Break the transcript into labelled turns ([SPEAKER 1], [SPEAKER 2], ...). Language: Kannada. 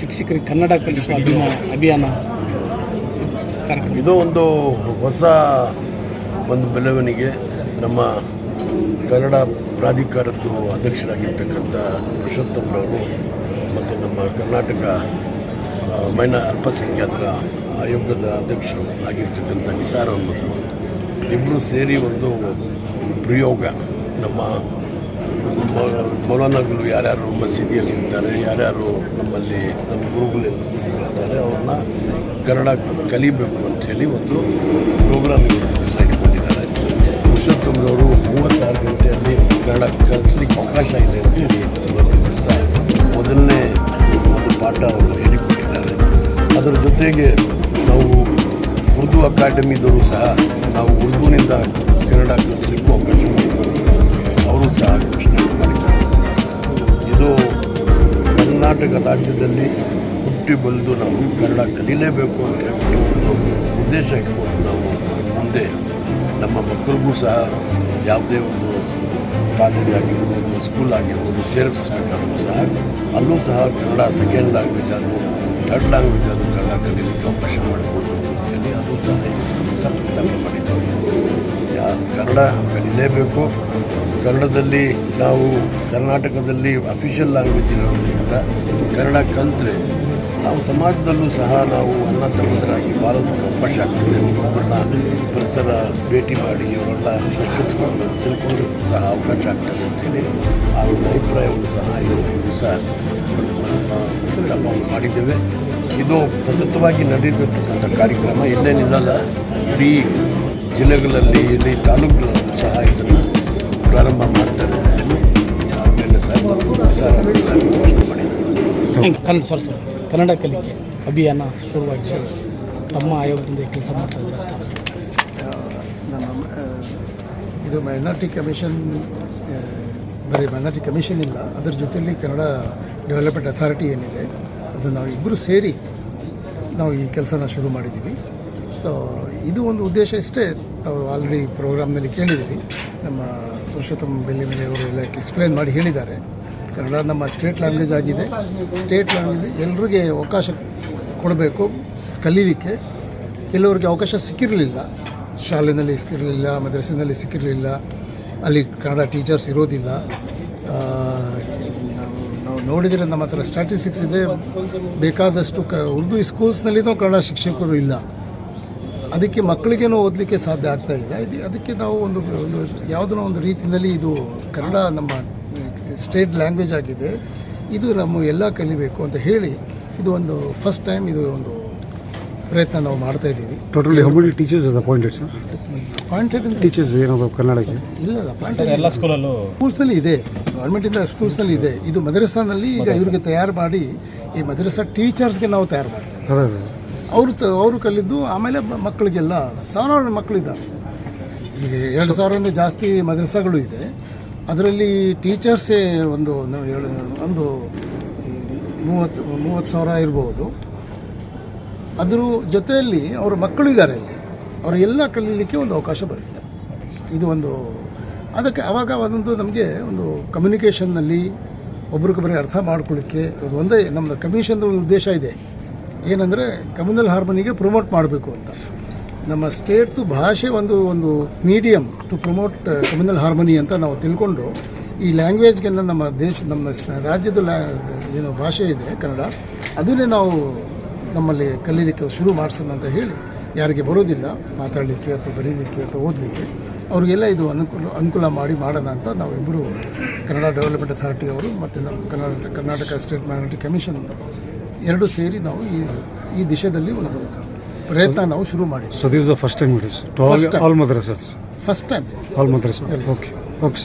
[SPEAKER 1] ಶಿಕ್ಷಕರಿಗೆ ಕನ್ನಡ ಕಲಿಸುವ ಅಭಿಯಾನ ಅಭಿಯಾನ ಕಾರ್ಯಕ್ರಮ.
[SPEAKER 2] ಇದು ಒಂದು ಹೊಸ ಒಂದು ಬೆಳವಣಿಗೆ. ನಮ್ಮ ಕನ್ನಡ ಪ್ರಾಧಿಕಾರದ್ದು ಅಧ್ಯಕ್ಷರಾಗಿರ್ತಕ್ಕಂಥ ಪುರುಷೋತ್ತಮರವರು ಮತ್ತು ನಮ್ಮ ಕರ್ನಾಟಕ ಮೈನ ಅಲ್ಪಸಂಖ್ಯಾತರ ಆಯೋಗದ ಅಧ್ಯಕ್ಷರು ಆಗಿರ್ತಕ್ಕಂಥ ನಿಸಾರ್ ಅನ್ನೋದು ಇಬ್ಬರು ಸೇರಿ ಒಂದು ಪ್ರಯೋಗ ನಮ್ಮ ಮೌಲಾನಾಗಳು ಯಾರ್ಯಾರು ಮಸೀದಿಯಲ್ಲಿ ಇರ್ತಾರೆ ಯಾರ್ಯಾರು ನಮ್ಮಲ್ಲಿ ನಮ್ಮ ಗುರುಗಳು ಇರ್ತಾರೆ ಅವ್ರನ್ನ ಕನ್ನಡ ಕಲಿಬೇಕು ಅಂಥೇಳಿ ಒಂದು ಪ್ರೋಗ್ರಾಮ್ ಇಟ್ಕೊಂಡಿದ್ದಾರೆ ಪುರುಷೋತ್ತಮರವರು ಮೂವತ್ತಾರು ಗಂಟೆಯಲ್ಲಿ ಕನ್ನಡ ಕಲಿಸ್ಲಿಕ್ಕೆ ಅವಕಾಶ ಇದೆ ಅಂತೇಳಿ ಹೇಳಿ ಸಹ ಮೊದಲನೇ ಒಂದು ಪಾಠ ಅವರು ಹೇಳಿಕೊಟ್ಟಿದ್ದಾರೆ. ಅದರ ಜೊತೆಗೆ ನಾವು ಉರ್ದು ಅಕಾಡೆಮಿದವರು ಸಹ ನಾವು ಉರ್ದುನಿಂದ ಕನ್ನಡ ಕಲಿಸ್ಲಿಕ್ಕೂ ಅವಕಾಶ ಮಾಡಿಕೊಡ್ತೀವಿ ಕರ್ನಾಟಕ ರಾಜ್ಯದಲ್ಲಿ ಹುಟ್ಟಿ ಬೆಳೆದು ನಾವು ಕನ್ನಡ ಕಲೀಲೇಬೇಕು ಅಂತ ಒಂದು ಉದ್ದೇಶ ಇಟ್ಕೊಂಡು ನಾವು ಮುಂದೆ ನಮ್ಮ ಮಕ್ಕಳಿಗೂ ಸಹ ಯಾವುದೇ ಒಂದು ಕಾಲೇಜ್ ಆಗಿರ್ಬೋದು ಸ್ಕೂಲ್ ಆಗಿರ್ಬೋದು ಸೇರಿಸಬೇಕಾದ್ರೂ ಸಹ ಅಲ್ಲೂ ಸಹ ಕನ್ನಡ ಸೆಕೆಂಡ್ ಲ್ಯಾಂಗ್ವೇಜ್ ಆದರೂ ಥರ್ಡ್ ಲ್ಯಾಂಗ್ವೇಜ್ ಆದರೂ ಕನ್ನಡ ಕಲೀಲಿಕ್ಕೆ ಅವಕಾಶ ಮಾಡಿಕೊಡ್ಬೇಕು ಅಂತೇಳಿ ಅದು ಸಹ ಸಂಸ್ಥೆ ಯಾ ಕನ್ನಡ ಕಲೀಲೇಬೇಕು ಕನ್ನಡದಲ್ಲಿ ನಾವು ಕರ್ನಾಟಕದಲ್ಲಿ ಅಫಿಷಿಯಲ್ ಲ್ಯಾಂಗ್ವೇಜ್ ಇರೋದ್ರಿಂದ ಕನ್ನಡ ಕಲಿತ್ರೆ ನಾವು ಸಮಾಜದಲ್ಲೂ ಸಹ ನಾವು ಅನ್ನ ತಮ್ಮದರಾಗಿ ಬಾಳೋದಕ್ಕೆ ಅವಕಾಶ ಆಗ್ತದೆ ಒಬ್ಬರನ್ನ ಪರಿಸರ ಭೇಟಿ ಮಾಡಿ ಅವರೆಲ್ಲ ಪ್ರಶ್ನಿಸ್ಕೊಂಡು ತಿಳ್ಕೊಂಡು ಸಹ ಅವಕಾಶ ಆಗ್ತದೆ ಅಂತೇಳಿ ಒಂದು ಅಭಿಪ್ರಾಯವನ್ನು ಸಹ ಇವತ್ತು ಸಹ ಮಾಡಿದ್ದೇವೆ. ಇದು ಸತತವಾಗಿ ನಡೆಯುತ್ತಿರ್ತಕ್ಕಂಥ ಕಾರ್ಯಕ್ರಮ ಇಲ್ಲೇ ಇಡೀ ಜಿಲ್ಲೆಗಳಲ್ಲಿ ಇಲ್ಲಿ ತಾಲೂಕುಗಳಲ್ಲಿ ಸಹ ಇದನ್ನು ಪ್ರಾರಂಭ ಮಾಡ್ತಾರೆ. ಆಮೇಲೆ ಸಹ ಸರ್ ಸರ್ ಘೋಷಣೆ ಮಾಡಿದ್ದಾರೆ.
[SPEAKER 1] ಕನ್ನಡ ಸಾರಿ ಸರ್ ಕನ್ನಡ ಕಲಿಕೆ ಅಭಿಯಾನ ಶುರುವಾಗಿ ಸರ್ ತಮ್ಮ ಆಯೋಗದಿಂದ ಕೆಲಸ
[SPEAKER 3] ಮಾಡ್ತಾರೆ ನಮ್ಮ ಇದು ಮೈನಾರಿಟಿ ಕಮಿಷನ್ ಬರೀ ಮೈನಾರಿಟಿ ಕಮಿಷನ್ ಇಲ್ಲ ಅದರ ಜೊತೆಯಲ್ಲಿ ಕನ್ನಡ ಡೆವಲಪ್ಮೆಂಟ್ ಅಥಾರಿಟಿ ಏನಿದೆ ಅದು ನಾವು ಇಬ್ಬರು ಸೇರಿ ನಾವು ಈ ಕೆಲಸನ ಶುರು ಮಾಡಿದ್ದೀವಿ. ಸೊ ಇದು ಒಂದು ಉದ್ದೇಶ ಇಷ್ಟೇ ತಾವು ಆಲ್ರೆಡಿ ಪ್ರೋಗ್ರಾಮ್ನಲ್ಲಿ ಕೇಳಿದ್ದೀರಿ ನಮ್ಮ ಪುರುಷೋತ್ತಮ ಬೆಳ್ಳಿ ಮೇಲೆ ಅವರು ಎಲ್ಲ ಎಕ್ಸ್ಪ್ಲೇನ್ ಮಾಡಿ ಹೇಳಿದ್ದಾರೆ. ಕನ್ನಡ ನಮ್ಮ ಸ್ಟೇಟ್ ಲ್ಯಾಂಗ್ವೇಜ್ ಆಗಿದೆ. ಸ್ಟೇಟ್ ಲ್ಯಾಂಗ್ವೇಜ್ ಎಲ್ರಿಗೆ ಅವಕಾಶ ಕೊಡಬೇಕು, ಕಲೀಲಿಕ್ಕೆ. ಕೆಲವರಿಗೆ ಅವಕಾಶ ಸಿಕ್ಕಿರಲಿಲ್ಲ. ಶಾಲೆಯಲ್ಲಿ ಸಿಕ್ಕಿರಲಿಲ್ಲ, ಮದ್ರಸಿನಲ್ಲಿ ಸಿಕ್ಕಿರಲಿಲ್ಲ. ಅಲ್ಲಿ ಕನ್ನಡ ಟೀಚರ್ಸ್ ಇರೋದಿಲ್ಲ. ನಾವು ನಾವು ನೋಡಿದರೆ ನಮ್ಮ ಹತ್ರ ಸ್ಟ್ಯಾಟಿಸ್ಟಿಕ್ಸ್ ಇದೆ. ಬೇಕಾದಷ್ಟು ಕ, ಉರ್ದು ಸ್ಕೂಲ್ಸ್ನಲ್ಲಿನೂ ಕನ್ನಡ ಶಿಕ್ಷಕರು ಇಲ್ಲ. ಅದಕ್ಕೆ ಮಕ್ಕಳಿಗೇನೋ ಓದಲಿಕ್ಕೆ ಸಾಧ್ಯ ಆಗ್ತಾ ಇಲ್ಲ. ಇದು ಅದಕ್ಕೆ ನಾವು ಒಂದು ಒಂದು ಯಾವುದೋ ಒಂದು ರೀತಿಯಲ್ಲಿ ಇದು ಕನ್ನಡ ನಮ್ಮ ಸ್ಟೇಟ್ ಲ್ಯಾಂಗ್ವೇಜ್ ಆಗಿದೆ. ಇದು ನಮ್ಮ ಎಲ್ಲ ಕಲಿಬೇಕು ಅಂತ ಹೇಳಿ ಇದು ಒಂದು ಫಸ್ಟ್ ಟೈಮ್ ಇದು ಒಂದು ಪ್ರಯತ್ನ ನಾವು ಮಾಡ್ತಾ ಇದ್ದೀವಿ.
[SPEAKER 4] Totally how many teachers is appointed sir
[SPEAKER 3] appointed
[SPEAKER 4] teachers ಏನಾದ್ರು ಕನ್ನಡಕ್ಕೆ?
[SPEAKER 3] ಇಲ್ಲ ಅಪಾಯಿಂಟೆಡ್
[SPEAKER 1] ಎಲ್ಲ ಸ್ಕೂಲಲ್ಲೂ
[SPEAKER 3] ಸ್ಕೂಲ್ಸಲ್ಲಿ ಇದೆ. ಗೌರ್ಮೆಂಟಿಂದ ಸ್ಕೂಲ್ಸ್ನಲ್ಲಿ ಇದೆ. ಇದು ಮದ್ರಸಾನಲ್ಲಿ ಈಗ ಇವ್ರಿಗೆ ತಯಾರು ಮಾಡಿ ಈ ಮದ್ರಸಾ ಟೀಚರ್ಸ್ಗೆ ನಾವು ತಯಾರು ಮಾಡ್ತೀವಿ. ಅವರು ಅವರು ಕಲಿದ್ದು ಆಮೇಲೆ ಮಕ್ಕಳಿಗೆಲ್ಲ ಸಾವಿರಾರು ಮಕ್ಕಳಿದ್ದಾರೆ. ಈಗ ಎರಡು ಸಾವಿರದಿಂದ ಜಾಸ್ತಿ ಮದ್ರಸಾಗಳು ಇದೆ. ಅದರಲ್ಲಿ ಟೀಚರ್ಸೇ ಒಂದು ಏಳು ಒಂದು ಮೂವತ್ತು ಮೂವತ್ತು ಸಾವಿರ ಇರ್ಬೋದು. ಅದ್ರ ಜೊತೆಯಲ್ಲಿ ಅವರ ಮಕ್ಕಳು ಇದ್ದಾರೆ ಅಲ್ಲಿ ಎಲ್ಲ ಕಲೀಲಿಕ್ಕೆ ಒಂದು ಅವಕಾಶ ಬರುತ್ತೆ. ಇದು ಒಂದು, ಅದಕ್ಕೆ ಆವಾಗ ಅದೊಂದು ನಮಗೆ ಒಂದು ಕಮ್ಯುನಿಕೇಷನ್ನಲ್ಲಿ ಒಬ್ರಿಗೊಬ್ಬರಿಗೆ ಅರ್ಥ ಮಾಡ್ಕೊಳ್ಳಿಕ್ಕೆ ಇದು ಒಂದೇ ನಮ್ಮದು ಕಮಿಷನ್ದು ಒಂದು ಉದ್ದೇಶ ಇದೆ. ಏನಂದರೆ ಕಮ್ಯುನಲ್ ಹಾರ್ಮನಿಗೆ ಪ್ರಮೋಟ್ ಮಾಡಬೇಕು ಅಂತ. ನಮ್ಮ ಸ್ಟೇಟ್ದು ಭಾಷೆ ಒಂದು ಒಂದು medium to promote communal harmony ಅಂತ ನಾವು ತಿಳ್ಕೊಂಡು, ಈ ಲ್ಯಾಂಗ್ವೇಜ್ಗೆ ನಮ್ಮ ದೇಶ, ನಮ್ಮ ರಾಜ್ಯದ ಲ್ಯಾ ಏನು ಭಾಷೆ ಇದೆ, ಕನ್ನಡ, ಅದನ್ನೇ ನಾವು ನಮ್ಮಲ್ಲಿ ಕಲೀಲಿಕ್ಕೆ ಶುರು ಮಾಡಿಸೋಣ ಅಂತ ಹೇಳಿ, ಯಾರಿಗೆ ಬರೋದಿಲ್ಲ, ಮಾತಾಡಲಿಕ್ಕೆ ಅಥವಾ ಬರೀಲಿಕ್ಕೆ ಅಥವಾ ಓದಲಿಕ್ಕೆ, ಅವರಿಗೆಲ್ಲ ಇದು ಅನುಕೂಲ ಅನುಕೂಲ ಮಾಡಿ ಮಾಡೋಣ ಅಂತ ನಾವಿಬ್ಬರು ಕನ್ನಡ ಡೆವಲಪ್ಮೆಂಟ್ ಅಥಾರಿಟಿ ಅವರು ಮತ್ತು ನಮ್ಮ Karnataka Karnataka state minority commission ಎರಡು ಸೇರಿ ನಾವು ಈ ಈ ದಿಶೆಯಲ್ಲಿ ಒಂದು ಪ್ರಯತ್ನ ನಾವು ಶುರು ಮಾಡಿದ್ವಿ.
[SPEAKER 4] So
[SPEAKER 3] this the
[SPEAKER 4] first time
[SPEAKER 3] first time
[SPEAKER 4] all madrasas Okay, okay sir.